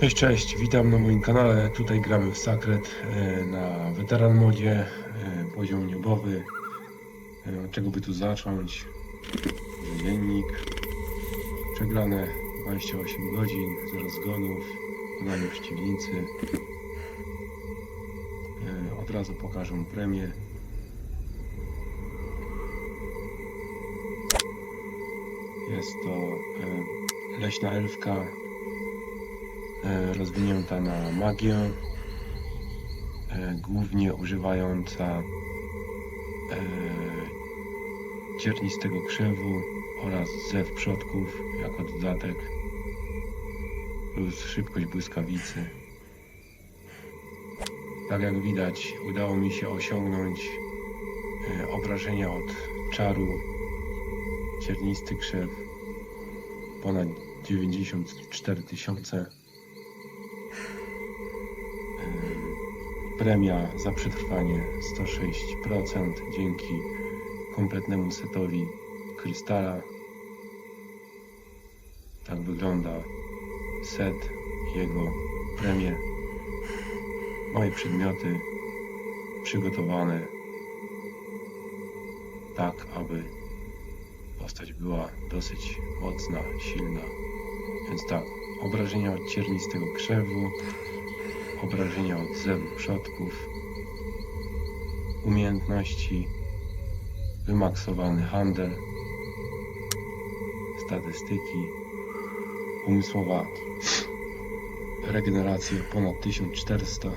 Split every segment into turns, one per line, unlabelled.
Cześć, cześć, witam na moim kanale. Tutaj gramy w Sacred e, na weteran modzie, e, poziom niebowy. E, Od czego by tu zacząć? Dziennik. Przegrane 28 godzin, 0 zgonów, konanie przeciwnicy. E, Od razu pokażę premię. Jest to leśna elfka rozwinięta na magię, e, głównie używająca e, ciernistego krzewu oraz zew przodków jako dodatek plus szybkość błyskawicy. Tak jak widać udało mi się osiągnąć e, obrażenia od czaru ciernisty krzew ponad 94 tysiące Premia za przetrwanie 106% dzięki kompletnemu setowi krystala. Tak wygląda set, jego premie. Moje przedmioty przygotowane tak, aby postać była dosyć mocna, silna. Więc tak, obrażenia od ciernistego krzewu, obrażenia od zewu przodków, umiejętności, wymaksowany handel, statystyki, umysłowa regeneracja ponad 1400,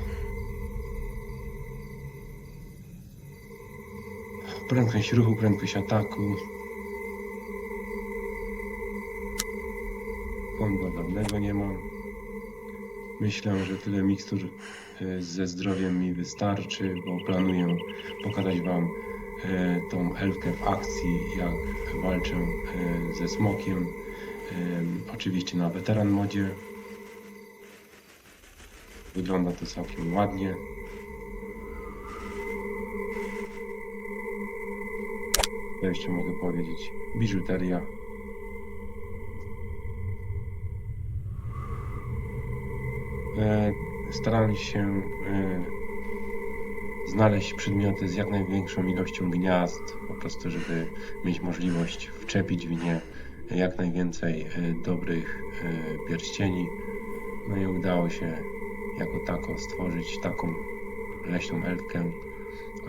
prędkość ruchu, prędkość ataku, komba żadnego nie mam. Myślę, że tyle mikstur e, ze zdrowiem mi wystarczy, bo planuję pokazać Wam e, tą elfkę w akcji, jak walczę e, ze smokiem. Oczywiście na weteran modzie. Wygląda to całkiem ładnie. Co jeszcze mogę powiedzieć? Biżuteria. E, Starałem się e, znaleźć przedmioty z jak największą ilością gniazd, po prostu, żeby mieć możliwość wczepić w nie jak najwięcej e, dobrych pierścieni. No i udało się jako tako stworzyć taką leśną elfkę.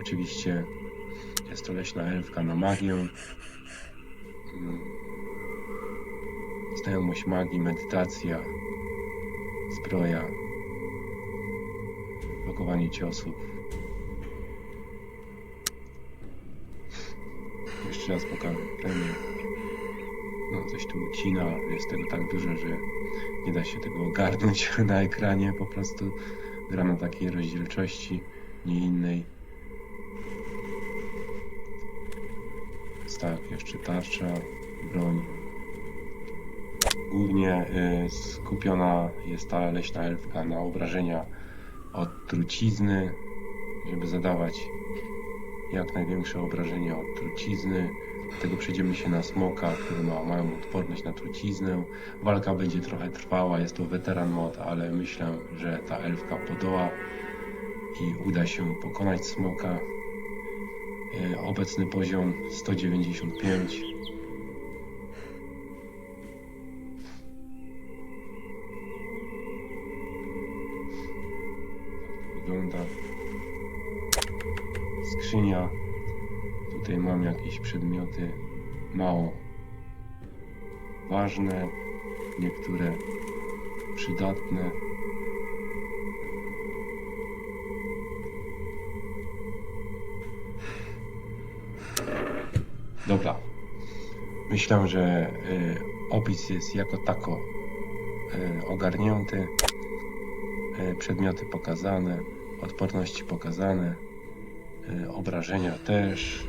Oczywiście jest to leśna elfka na magię. Mm. Znajomość magii, medytacja, zbroja, blokowanie ciosów. Jeszcze raz pokażę premię. No, coś tu ucina, jest tego tak dużo, że nie da się tego ogarnąć na ekranie. Po prostu gra na takiej rozdzielczości, nie innej. Tak, jeszcze tarcza, broń. Głównie y, skupiona jest ta leśna elfka na obrażenia od trucizny, żeby zadawać jak największe obrażenia od trucizny. Dlatego przejdziemy się na smoka, który ma małą odporność na truciznę. Walka będzie trochę trwała, jest to weteran mod, ale myślę, że ta elfka podoła i uda się pokonać smoka. Y, Obecny poziom 195. wygląda skrzynia. Tutaj mam jakieś przedmioty mało ważne, niektóre przydatne. Dobra. Myślę, że y, opis jest jako tako y, ogarnięty. E, przedmioty pokazane, odporności pokazane, e, obrażenia też.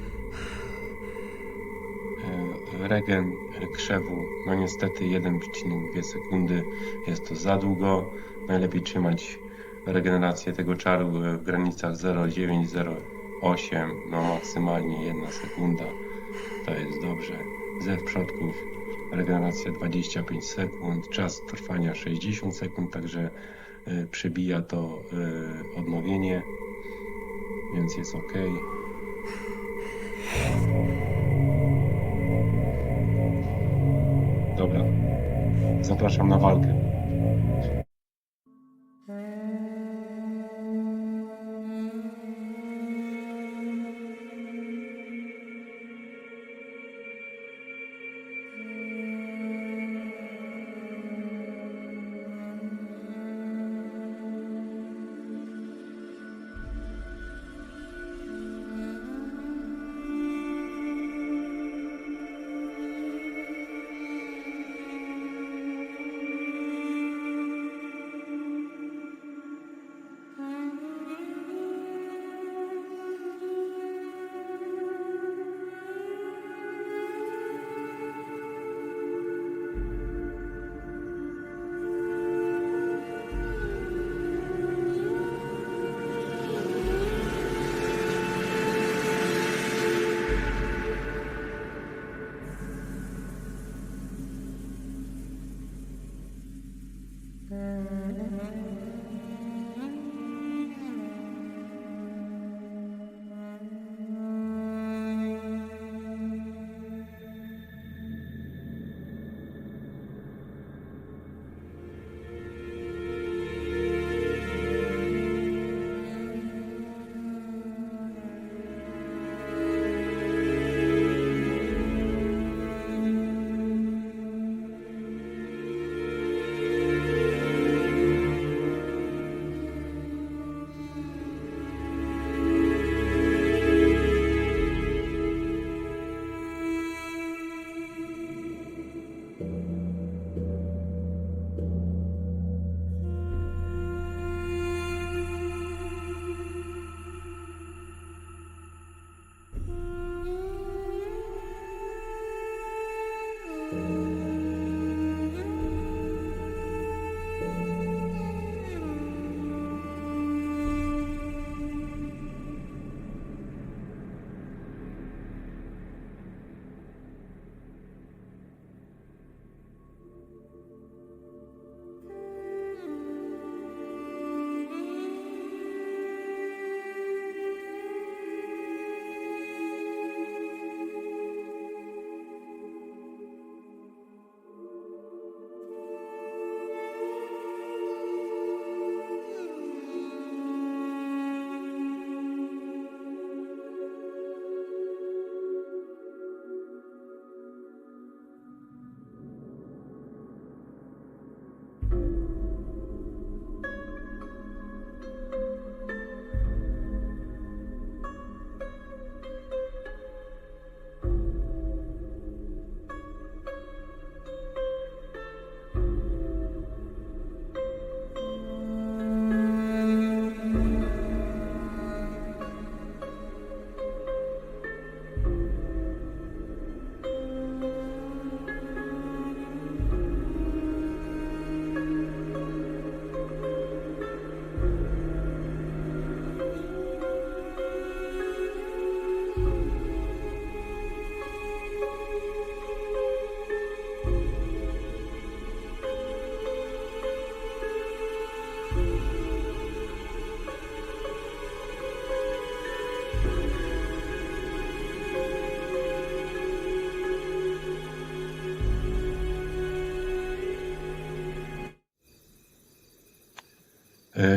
E, Regen krzewu, no niestety 1,2 sekundy jest to za długo. Najlepiej trzymać regenerację tego czaru w granicach 0,908, no maksymalnie 1 sekunda. To jest dobrze. Zew przodków regeneracja 25 sekund, czas trwania 60 sekund, także e, przebija to e, odnowienie, więc jest ok. Dobra, zapraszam na walkę.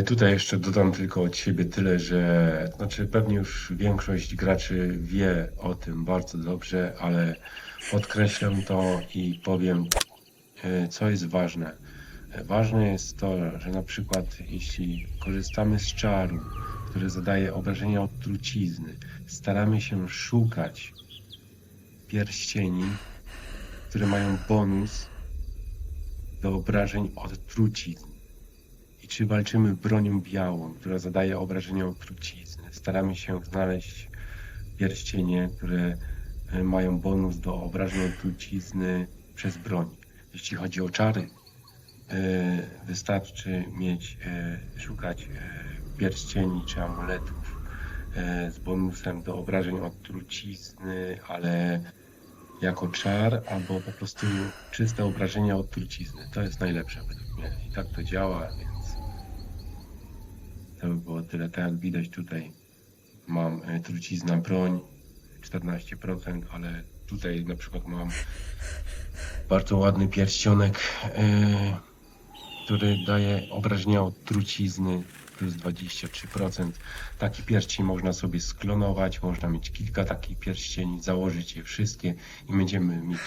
Tutaj jeszcze dodam tylko od siebie tyle, że znaczy pewnie już większość graczy wie o tym bardzo dobrze, ale podkreślę to i powiem, e, co jest ważne. E, Ważne jest to, że na przykład jeśli korzystamy z czaru, który zadaje obrażenia od trucizny, staramy się szukać pierścieni, które mają bonus do obrażeń od trucizny. Czy walczymy bronią białą, która zadaje obrażenia od trucizny? Staramy się znaleźć pierścienie, które e, mają bonus do obrażeń od trucizny przez broń. Jeśli chodzi o czary, e, wystarczy mieć, e, szukać pierścieni czy amuletów z bonusem do obrażeń od trucizny, ale jako czar, albo po prostu czyste obrażenia od trucizny. To jest najlepsze według mnie. I tak to działa, więc to by było tyle. Tak jak widać tutaj mam e, trucizna broń 14%, ale tutaj na przykład mam bardzo ładny pierścionek, e, który daje obrażenia od trucizny plus 23%. Taki pierścień można sobie sklonować, można mieć kilka takich pierścieni, założyć je wszystkie i będziemy mieć,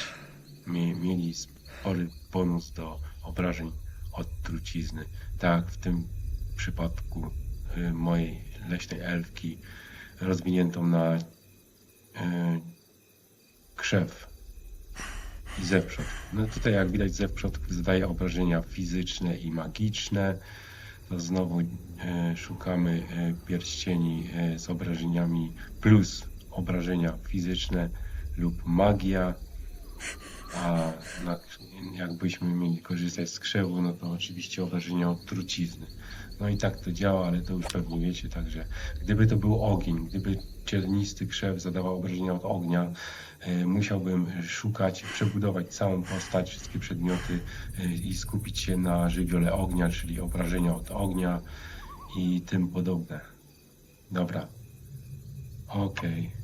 mie, mieli spory bonus do obrażeń od trucizny. Tak w tym przypadku y, mojej leśnej elfki rozwiniętą na y, krzew i zewprzód. No tutaj jak widać zewprzód zdaje obrażenia fizyczne i magiczne. To znowu e, szukamy pierścieni z obrażeniami plus obrażenia fizyczne lub magia. A na, jakbyśmy mieli korzystać z krzewu, no to oczywiście obrażenia od trucizny. No i tak to działa, ale to już pewnie wiecie, także gdyby to był ogień, gdyby ciernisty krzew zadawał obrażenia od ognia, e, musiałbym szukać, przebudować całą postać, wszystkie przedmioty e, i skupić się na żywiole ognia, czyli obrażenia od ognia i tym podobne. Dobra. Okej.